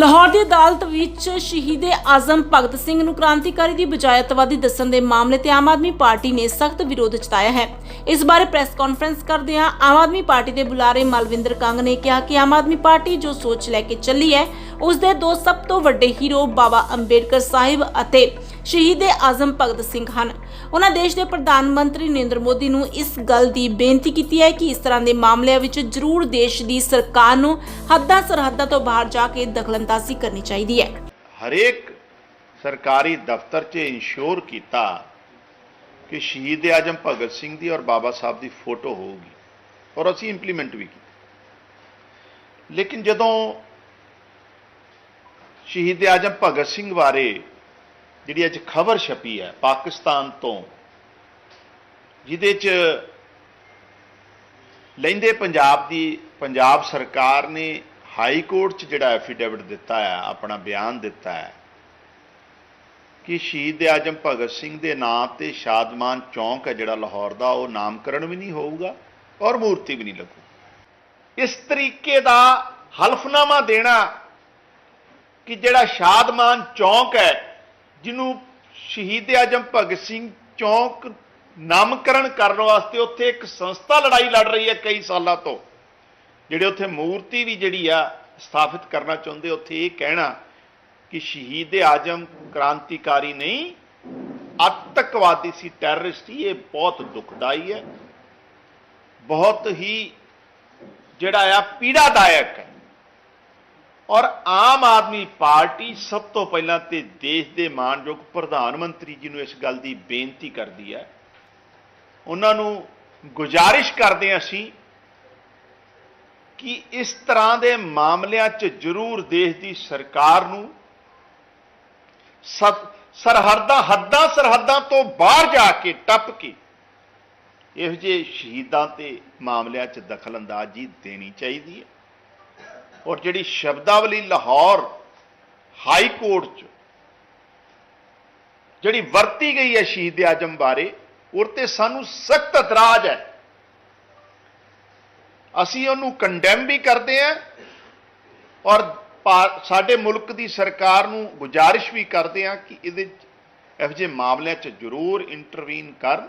ਲਾਹੌਰ ਦੀ ਅਦਾਲਤ ਵਿੱਚ ਸ਼ਹੀਦੇ ਆਜ਼ਮ ਭਗਤ ਸਿੰਘ ਨੂੰ ਕ੍ਰਾਂਤੀਕਾਰੀ ਦੀ ਬਜਾਏ ਅਤਵਾਦੀ ਦੱਸਣ ਦੇ ਮਾਮਲੇ ਤੇ ਆਮ ਆਦਮੀ ਪਾਰਟੀ ਨੇ ਸਖਤ ਵਿਰੋਧ ਜਤਾਇਆ ਹੈ। ਇਸ ਬਾਰੇ ਪ੍ਰੈਸ ਕਾਨਫਰੰਸ ਕਰਦਿਆਂ ਆਮ ਆਦਮੀ ਪਾਰਟੀ ਦੇ ਬੁਲਾਰੇ ਮਲਵਿੰਦਰ ਕੰਗ ਨੇ ਕਿਹਾ ਕਿ ਆਮ ਆਦਮੀ ਪਾਰਟੀ ਜੋ ਸੋਚ ਲੈ ਕੇ ਚੱਲੀ ਹੈ ਉਸ ਦੇ ਦੋ ਸਭ ਤੋਂ ਵੱਡੇ ਹੀਰੋ ਬਾਬਾ ਅੰਬੇਡਕਰ ਸਾਹਿਬ ਅਤੇ ਸ਼ਹੀਦ ਆਜ਼ਮ ਭਗਤ ਸਿੰਘ ਹਨ। ਉਹਨਾਂ ਦੇਸ਼ ਦੇ ਪ੍ਰਧਾਨ ਮੰਤਰੀ ਨਰਿੰਦਰ ਮੋਦੀ ਨੂੰ ਇਸ ਗੱਲ ਦੀ ਬੇਨਤੀ ਕੀਤੀ ਹੈ ਕਿ ਇਸ ਤਰ੍ਹਾਂ ਦੇ ਮਾਮਲਿਆਂ ਵਿੱਚ ਜ਼ਰੂਰ ਦੇਸ਼ ਦੀ ਸਰਕਾਰ ਨੂੰ ਹੱਦਾਂ ਸਰਹੱਦਾਂ ਤੋਂ ਬਾਹਰ ਜਾ ਕੇ ਦਖਲਅੰਦਾਜ਼ੀ ਕਰਨੀ ਚਾਹੀਦੀ ਹੈ। ਹਰੇਕ ਸਰਕਾਰੀ ਦਫ਼ਤਰ 'ਚ ਇੰਸ਼ੋਰ ਕੀਤਾ ਕਿ ਸ਼ਹੀਦ ਆਜਮ ਭਗਤ ਸਿੰਘ ਦੀ ਔਰ ਬਾਬਾ ਸਾਹਿਬ ਦੀ ਫੋਟੋ ਹੋਊਗੀ ਔਰ ਅਸੀਂ ਇੰਪਲੀਮੈਂਟ ਵੀ ਕੀਤੀ। ਲੇਕਿਨ ਜਦੋਂ ਸ਼ਹੀਦ ਆਜਮ ਭਗਤ ਸਿੰਘ ਬਾਰੇ ਜਿਹੜੀ ਅੱਜ ਖਬਰ ਛਪੀ ਹੈ ਪਾਕਿਸਤਾਨ ਤੋਂ, ਜਿਹਦੇ 'ਚ ਲੈਂਦੇ ਪੰਜਾਬ ਦੀ, ਪੰਜਾਬ ਸਰਕਾਰ ਨੇ ਹਾਈ ਕੋਰਟ 'ਚ ਜਿਹੜਾ ਐਫੀਡੇਵਿਟ ਦਿੱਤਾ ਹੈ, ਆਪਣਾ ਬਿਆਨ ਦਿੱਤਾ ਹੈ ਕਿ ਸ਼ਹੀਦ ਆਜਮ ਭਗਤ ਸਿੰਘ ਦੇ ਨਾਂ ਤੇ ਸ਼ਾਦਮਾਨ ਚੌਂਕ ਹੈ ਜਿਹੜਾ ਲਾਹੌਰ ਦਾ, ਉਹ ਨਾਮਕਰਨ ਵੀ ਨਹੀਂ ਹੋਊਗਾ ਔਰ ਮੂਰਤੀ ਵੀ ਨਹੀਂ ਲੱਗੂ। ਇਸ ਤਰੀਕੇ ਦਾ ਹਲਫਨਾਮਾ ਦੇਣਾ ਕਿ ਜਿਹੜਾ ਸ਼ਾਦਮਾਨ ਚੌਂਕ ਹੈ, ਜਿਹਨੂੰ ਸ਼ਹੀਦ ਆਜਮ ਭਗਤ ਸਿੰਘ ਚੌਂਕ ਨਾਮਕਰਨ ਕਰਨ ਵਾਸਤੇ ਉੱਥੇ ਇੱਕ ਸੰਸਥਾ ਲੜਾਈ ਲੜ ਰਹੀ ਹੈ ਕਈ ਸਾਲਾਂ ਤੋਂ, ਜਿਹੜੇ ਉੱਥੇ ਮੂਰਤੀ ਵੀ ਜਿਹੜੀ ਆ ਸਥਾਪਿਤ ਕਰਨਾ ਚਾਹੁੰਦੇ, ਉੱਥੇ ਇਹ ਕਹਿਣਾ ਕਿ ਸ਼ਹੀਦ ਆਜਮ ਕ੍ਰਾਂਤੀਕਾਰੀ ਨਹੀਂ, ਆਤੰਕਵਾਦੀ ਸੀ, ਟੈਰਰਿਸਟ ਸੀ, ਇਹ ਬਹੁਤ ਦੁਖਦਾਈ ਹੈ। ਬਹੁਤ ਹੀ ਜਿਹੜਾ ਆ ਪੀੜਾਦਾਇਕ ਹੈ। ਔਰ ਆਮ ਆਦਮੀ ਪਾਰਟੀ ਸਭ ਤੋਂ ਪਹਿਲਾਂ ਤੇ ਦੇਸ਼ ਦੇ ਮਾਨਯੋਗ ਪ੍ਰਧਾਨ ਮੰਤਰੀ ਜੀ ਨੂੰ ਇਸ ਗੱਲ ਦੀ ਬੇਨਤੀ ਕਰਦੀ ਹੈ। ਉਹਨਾਂ ਨੂੰ ਗੁਜ਼ਾਰਿਸ਼ ਕਰਦੇ ਹਾਂ ਅਸੀਂ ਕਿ ਇਸ ਤਰ੍ਹਾਂ ਦੇ ਮਾਮਲਿਆਂ 'ਚ ਜ਼ਰੂਰ ਦੇਸ਼ ਦੀ ਸਰਕਾਰ ਨੂੰ ਸਰਹੱਦਾਂ, ਹੱਦਾਂ ਸਰਹੱਦਾਂ ਤੋਂ ਬਾਹਰ ਜਾ ਕੇ ਟੱਪ ਕੇ ਇਹੋ ਜਿਹੇ ਸ਼ਹੀਦਾਂ ਤੇ ਮਾਮਲਿਆਂ 'ਚ ਦਖਲਅੰਦਾਜ਼ੀ ਦੇਣੀ ਚਾਹੀਦੀ ਹੈ। ਔਰ ਜਿਹੜੀ ਸ਼ਬਦਾਵਲੀ ਲਾਹੌਰ ਹਾਈ ਕੋਰਟ 'ਚ, ਜਿਹੜੀ ਵਰਤੀ ਗਈ ਹੈ ਸ਼ਹੀਦ ਆਜਮ ਬਾਰੇ ਉਹ ਤੇ ਸਾਨੂੰ ਸਖਤ ਇਤਰਾਜ਼ ਹੈ। ਅਸੀਂ ਉਹਨੂੰ ਕੰਡੈਮ ਵੀ ਕਰਦੇ ਹਾਂ ਔਰ ਸਾਡੇ ਮੁਲਕ ਦੀ ਸਰਕਾਰ ਨੂੰ ਗੁਜ਼ਾਰਿਸ਼ ਵੀ ਕਰਦੇ ਹਾਂ ਕਿ ਇਹਦੇ ਇਹੋ ਜਿਹੇ ਮਾਮਲਿਆਂ 'ਚ ਜ਼ਰੂਰ ਇੰਟਰਵੀਨ ਕਰਨ।